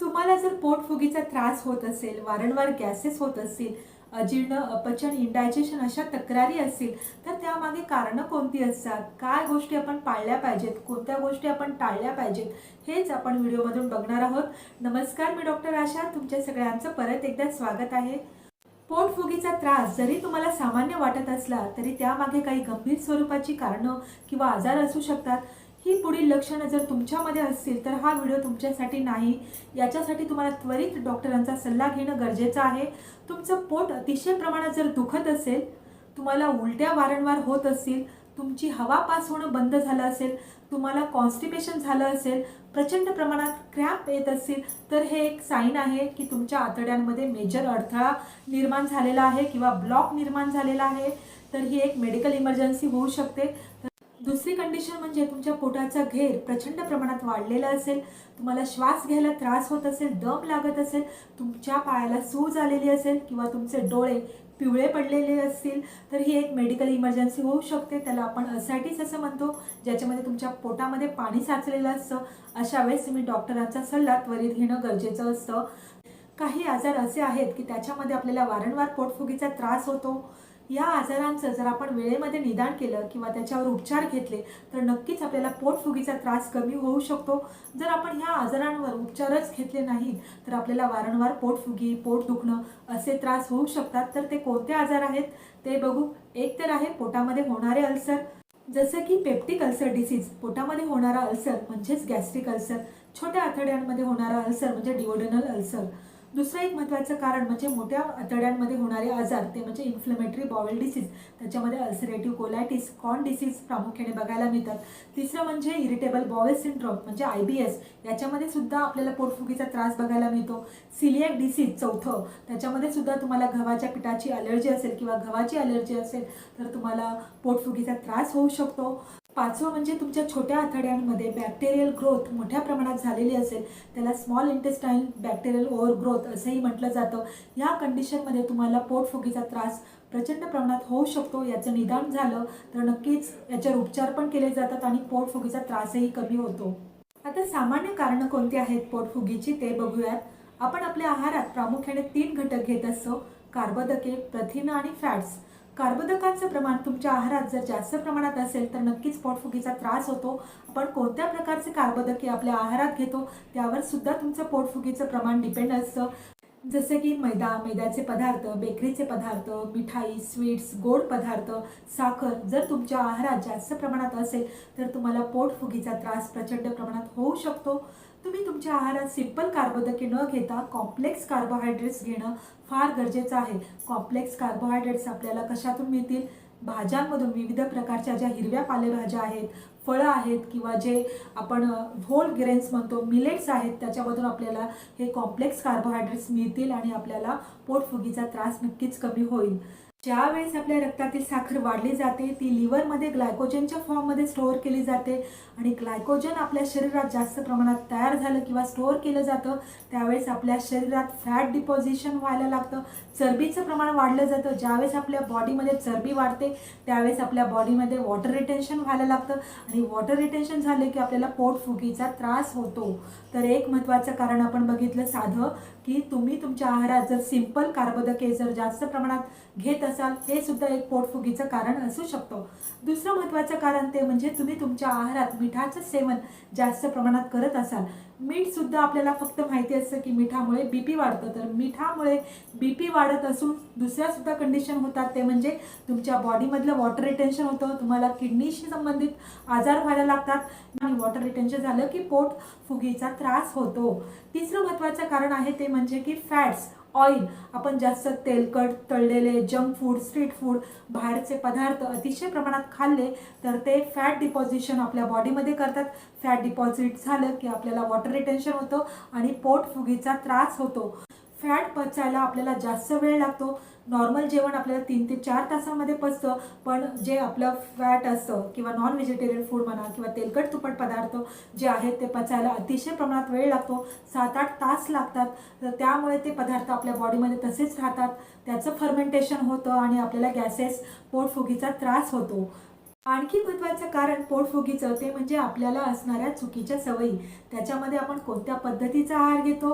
तुम्हाला जर पोटफुगीचा त्रास होत असेल वारंवार गॅसेस होत असतील अजीर्ण अपचन इंडायजेशन अशा तक्रारी असतील तर त्यामागे कारणं कोणती असतात? काय गोष्टी आपण पाळल्या पाहिजेत? कोणत्या गोष्टी आपण टाळल्या पाहिजेत? हेच आपण व्हिडिओमधून बघणार आहोत. नमस्कार मी डॉक्टर आशा. तुमच्या सगळ्यांचं परत एकदा स्वागत आहे. पोटफुगीचा त्रास जरी तुम्हाला सामान्य वाटत असला तरी त्यामागे काही गंभीर स्वरूपाची कारणं किंवा आजार असू शकतात. ही पुढील लक्षणं जर तुमच्यामध्ये असतील तर हा व्हिडिओ तुमच्यासाठी नाही. याच्यासाठी तुम्हाला त्वरित डॉक्टरांचा सल्ला घेणं गरजेचं आहे. तुमचं पोट अतिशय प्रमाणात जर दुखत असेल तुम्हाला उलट्या वारंवार होत असतील तुमची हवा पास होणं बंद झालं असेल तुम्हाला कॉन्स्टिपेशन झालं असेल प्रचंड प्रमाणात क्रॅम्प येत असतील तर हे एक साईन आहे की तुमच्या आतड्यांमध्ये मेजर अडथळा निर्माण झालेला आहे किंवा ब्लॉक निर्माण झालेला आहे. तर ही एक मेडिकल इमर्जन्सी होऊ शकते. दुसरी कंडिशन म्हणजे तुमच्या पोटाचा घेर प्रचंड प्रमाणात वाढलेला असेल तुम्हाला श्वास घ्यायला त्रास होत असेल दम लागत असेल तुमच्या पायाला सूज आलेली असेल किंवा तुमचे डोळे पिवळे पडलेले असतील तर ही एक मेडिकल इमर्जन्सी होऊ शकते. त्याला आपण असायटीस असं म्हणतो ज्याच्यामध्ये तुमच्या पोटामध्ये पाणी साचलेलं असतं. अशा वेळेस तुम्ही डॉक्टरांचा सल्ला त्वरित घेणं गरजेचं असतं. काही आजार असे आहेत की त्याच्यामध्ये आपल्याला वारंवार पोटफुगीचा त्रास होतो. या आजारांचं जर आपण वेळेमध्ये निदान केलं किंवा त्याच्यावर उपचार घेतले तर नक्कीच आपल्याला पोटफुगीचा त्रास कमी होऊ शकतो. जर आपण ह्या आजारांवर उपचारच घेतले नाहीत तर आपल्याला वारंवार पोटफुगी पोट दुखणं असे त्रास होऊ शकतात. तर ते कोणते आजार आहेत? ते बघू. एक तर आहे पोटामध्ये होणारे अल्सर. जसं की पेप्टिक अल्सर डिसीज पोटामध्ये होणारा अल्सर म्हणजेच गॅस्ट्रिक अल्सर. छोट्या आतड्यांमध्ये होणारा अल्सर म्हणजे डिओडनल अल्सर. दुसरं एक महत्त्वाचं कारण म्हणजे मोठ्या आतड्यांमध्ये होणारे आजार ते म्हणजे इन्फ्लमेटरी बॉवेल डिसीज त्याच्यामध्ये अल्सरेटिव्ह कोलायटिस कॉन डिसीज प्रामुख्याने बघायला मिळतात. तिसरं म्हणजे इरिटेबल बॉवेल सिंड्रोम म्हणजे आय बी एस याच्यामध्ये सुद्धा आपल्याला पोटफुगीचा त्रास बघायला मिळतो. सिलियक डिसीज चौथं त्याच्यामध्ये सुद्धा तुम्हाला गव्हाच्या पिठाची अलर्जी असेल किंवा गव्हाची अलर्जी असेल तर तुम्हाला पोटफुगीचा त्रास होऊ शकतो. पाचवं म्हणजे तुमच्या छोट्या आतड्यांमध्ये बॅक्टेरियल ग्रोथ मोठ्या प्रमाणात झालेली असेल त्याला small intestine bacterial over growth असंही म्हटलं जातं. या कंडिशनमध्ये तुम्हाला पोटफुगीचा त्रास प्रचंड प्रमाणात होऊ शकतो याचं निदान झालं तर नक्कीच याच्यावर उपचार पण केले जातात आणि पोटफुगीचा त्रासही कमी होतो. आता सामान्य कारणं कोणती आहेत पोटफुगीची ते बघूयात. आपण आपल्या आहारात प्रामुख्याने तीन घटक घेत असतो कार्बोदके प्रथिनं आणि फॅट्स कार्बोदकांचं प्रमाण तुमच्या आहारात जर जास्त प्रमाणात असेल तर नक्कीच पोटफुगीचा त्रास होतो. आपण कोणत्या प्रकारचे कार्बोदके आपल्या आहारात घेतो त्यावर सुद्धा तुमचं पोटफुगीचं प्रमाण डिपेंड असतं. जसे की मैदा मैद्याचे पदार्थ बेकरीचे पदार्थ मिठाई स्वीट्स गोड पदार्थ साखर जर तुमच्या आहारात जास्त प्रमाणात असेल तर तुम्हाला पोटफुगीचा त्रास प्रचंड प्रमाणात होऊ शकतो. तुम्ही तुमच्या आहारात सिंपल कार्बोदके न घेता कॉम्प्लेक्स कार्बोहायड्रेट्स घेणं फार गरजेचं आहे. कॉम्प्लेक्स कार्बोहायड्रेट्स आपल्याला कशातून मिळतील? भाज्यांमधून विविध प्रकारच्या ज्या हिरव्या पालेभाज्या आहेत फळं आहेत किंवा जे आपण व्होल ग्रेन्स म्हणतो मिलेट्स आहेत त्याच्यामधून आपल्याला हे कॉम्प्लेक्स कार्बोहायड्रेट्स मिळतील आणि आपल्याला पोटफुगीचा त्रास नक्कीच कमी होईल. ज्या वेळेस आपल्या रक्तातील साखर वाढली जाते ती लिव्हरमध्ये ग्लायकोजनच्या फॉर्ममध्ये स्टोअर केली जाते. आणि ग्लायकोजन आपल्या शरीरात जास्त प्रमाणात तयार झालं किंवा स्टोअर केलं जातं त्यावेळेस आपल्या शरीरात फॅट डिपॉझिशन व्हायला लागतं. चरबीचं प्रमाण वाढलं जातं. ज्यावेळेस आपल्या बॉडीमध्ये चरबी वाढते त्यावेळेस आपल्या बॉडीमध्ये वॉटर रिटेन्शन व्हायला लागतं. आणि वॉटर रिटेन्शन झाले की आपल्याला पोटफुगीचा त्रास होतो. तर एक महत्त्वाचं कारण आपण बघितलं साधं की तुम्ही तुमच्या आहारात जर सिंपल कार्बोदके जर जास्त प्रमाणात घेत असाल हे सुद्धा एक पोटफुगीचं कारण असू शकतं. दुसरं महत्त्वाचं कारण ते म्हणजे तुम्ही तुमच्या आहारात मिठाचं सेवन जास्त प्रमाणात करत असाल. मीठसुद्धा आपल्याला फक्त माहिती असतं की मिठामुळे बी पी वाढतं. तर मिठामुळे बी पी वाढत असून दुसऱ्यासुद्धा कंडिशन होतात. ते म्हणजे तुमच्या बॉडीमधलं वॉटर रिटेन्शन होतं. तुम्हाला किडनीशी संबंधित आजार व्हायला लागतात. आणि वॉटर रिटेन्शन झालं की पोट फुगीचा त्रास होतो. तिसरं महत्त्वाचं कारण आहे ते म्हणजे की फॅट्स ऑइल. आपण जास्त तेलकट तळलेले जंक फूड स्ट्रीट फूड बाहेरचे पदार्थ अतिशय प्रमाणात खाल्ले तर ते फॅट डिपॉझिशन आपल्या बॉडीमध्ये करतात. फॅट डिपॉझिट झालं की आपल्याला वॉटर रिटेन्शन होतं आणि पोटफुगीचा त्रास होतो. फॅट पचायला आपल्याला जास्त वेळ लागतो. नॉर्मल जेवण आपल्याला तीन ते चार तासांमध्ये पचतं. पण जे आपलं फॅट असतं किंवा नॉन व्हेजिटेरियन फूड म्हणा किंवा तेलकट तुपट पदार्थ जे आहेत ते पचायला अतिशय प्रमाणात वेळ लागतो. सात आठ तास लागतात. तर त्यामुळे ते पदार्थ आपल्या बॉडीमध्ये तसेच राहतात. त्याचं फर्मेंटेशन होतं आणि आपल्याला गॅसेस पोटफुगीचा त्रास होतो. आणखी महत्त्वाचं कारण पोटफुगीचं ते म्हणजे आपल्याला असणाऱ्या चुकीच्या सवयी. त्याच्यामध्ये आपण कोणत्या पद्धतीचा आहार घेतो?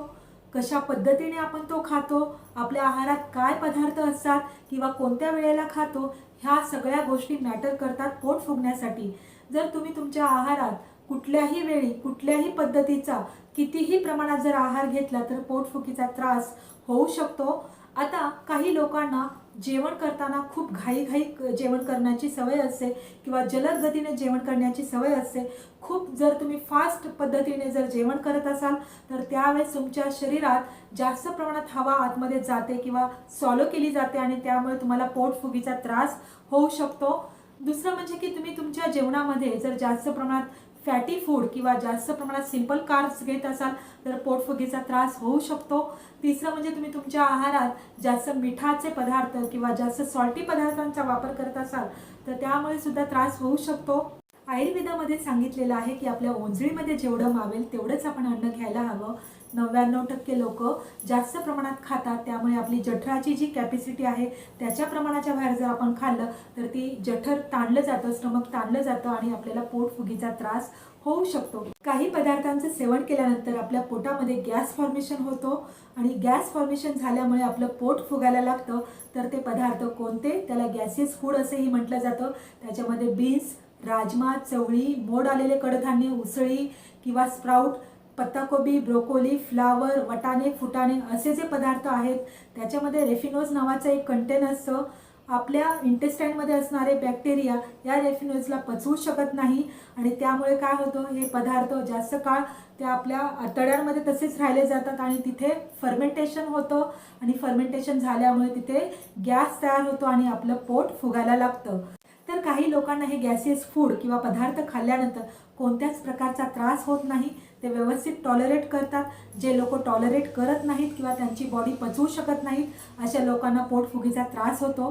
कशा पद्धतीने आपण तो खातो आपल्या आहारात काय पदार्थ असतात किंवा कोणत्या वेळेला खातो ह्या सगळ्या गोष्टी मॅटर करतात पोट फुगण्यासाठी. जर तुम्ही तुमच्या आहारात कुठल्याही वेळी कुठल्याही पद्धतीचा कितीही प्रमाणात जर आहार घेतला तर पोटफुगीचा त्रास होऊ शकतो. आता काही लोकांना जेवण करताना खूप घाईघाई जेवण करण्याची सवय असते किंवा जलद गतीने जेवण करण्याची सवय असते. खूप जर तुम्ही फास्ट पद्धतीने जर जेवण करत असाल तर त्यावेळेस तुमच्या शरीरात जास्त प्रमाणात हवा आतमध्ये जाते किंवा सॉलो केली जाते आणि त्यामुळे तुम्हाला पोटफुगीचा त्रास होऊ शकतो. दुसरं म्हणजे की तुम्ही तुमच्या जेवणामध्ये जर जास्त प्रमाणात फॅटी फूड किंवा जास्त प्रमाणात सिंपल कार्ब्स घेत असाल तर पोटफुगीचा त्रास होऊ शकतो. तिसरं म्हणजे तुम्ही तुमच्या आहारात जास्त मिठाचे पदार्थ किंवा जास्त सॉल्टी पदार्थांचा वापर करत असाल तर त्यामुळे सुद्धा त्रास होऊ शकतो. आयुर्वेदामध्ये सांगितलेलं आहे की आपल्या ओंजळीमध्ये जेवढं मावेल तेवढंच आपण अन्न घ्यायला हवं. नव्याण्णव टक्के लोक जास्त प्रमाणात खातात. त्यामुळे आपली जठराची जी कॅपॅसिटी आहे त्याच्या प्रमाणाच्या बाहेर जर आपण खाल्लं तर ती जठर ताणलं जातं स्टमक ताणलं जातं आणि आपल्याला पोटफुगीचा त्रास होऊ शकतो. काही पदार्थांचं सेवन केल्यानंतर आपल्या पोटामध्ये गॅस फॉर्मेशन होतो आणि गॅस फॉर्मेशन झाल्यामुळे आपलं पोट फुगायला लागतं. तर ते पदार्थ कोणते? त्याला गॅसेस फूड असंही म्हटलं जातं. त्याच्यामध्ये बीन्स राजमा चवळी मोड आलेले कडधान्य उसळी किंवा स्प्राऊट पत्ताकोबी ब्रोकोली फ्लावर वटाणे फुटाणे असे जे पदार्थ आहेत त्याच्यामध्ये रेफिनोज नावाचं एक कंटेन असतं. आपल्या इंटेस्टाईनमध्ये असणारे बॅक्टेरिया या रेफिनोजला पचवू शकत नाही. आणि त्यामुळे काय होतं हे पदार्थ जास्त काळ त्या आपल्या आतड्यांमध्ये तसेच राहिले जातात आणि तिथे फर्मेंटेशन होतं. आणि फर्मेंटेशन झाल्यामुळे तिथे गॅस तयार होतो आणि आपलं पोट फुगायला लागतं. तर काही लोकांना हे गॅसियस फूड किंवा पदार्थ खाल्ल्यानंतर कोणत्याच प्रकारचा त्रास होत नाही. ते व्यवस्थित टॉलरेट करतात. जे लोक टॉलरेट करत नाहीत किंवा त्यांची बॉडी पचवू शकत नाहीत अशा लोकांना पोटफुगीचा त्रास होतो.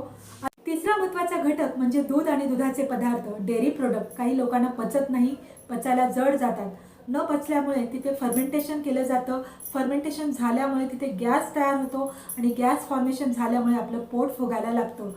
तिसरा महत्त्वाचा घटक म्हणजे दूध आणि दुधाचे पदार्थ डेअरी प्रोडक्ट काही लोकांना पचत नाही पचायला जड जातात. न पचल्यामुळे तिथे फर्मेंटेशन केलं जातं. फर्मेंटेशन झाल्यामुळे तिथे गॅस तयार होतो आणि गॅस फॉर्मेशन झाल्यामुळे आपलं पोट फुगायला लागतं.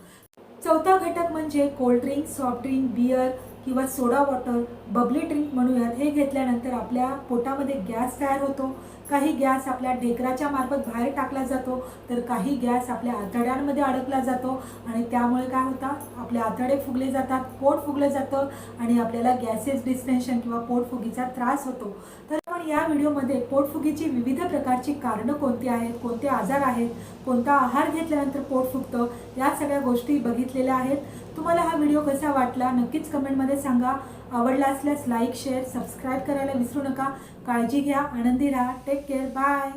चौथा घटक म्हणजे कोल्ड्रिंक सॉफ्ट ड्रिंक बियर किंवा सोडा वॉटर बबली ड्रिंक म्हणूयात हे घेतल्यानंतर आपल्या पोटामध्ये गॅस तयार होतो. काही गॅस आपल्या ढेकराच्या मार्फत बाहेर टाकला जातो तर काही गॅस आपल्या आतड्यांमध्ये अडकला जातो आणि त्यामुळे काय होतं? आपले आतडे फुगले जातात पोट फुगलं जातं आणि आपल्याला गॅसेस डिस्टेन्शन किंवा पोटफुगीचा त्रास होतो. तर आपण या व्हिडिओमध्ये पोटफुगीची विविध प्रकारची कारणं कोणती आहेत कोणते आजार आहेत कोणता आहार घेतल्यानंतर पोट फुगतं या सगळ्या गोष्टी बघितलेल्या आहेत. तुम्हाला हा व्हिडिओ कसा वाटला नक्कीच कमेंटमध्ये सांगा. आवडला असल्यास लाईक शेअर सबस्क्राईब करायला विसरू नका. काळजी घ्या आनंदी राहा. Take care. बाय.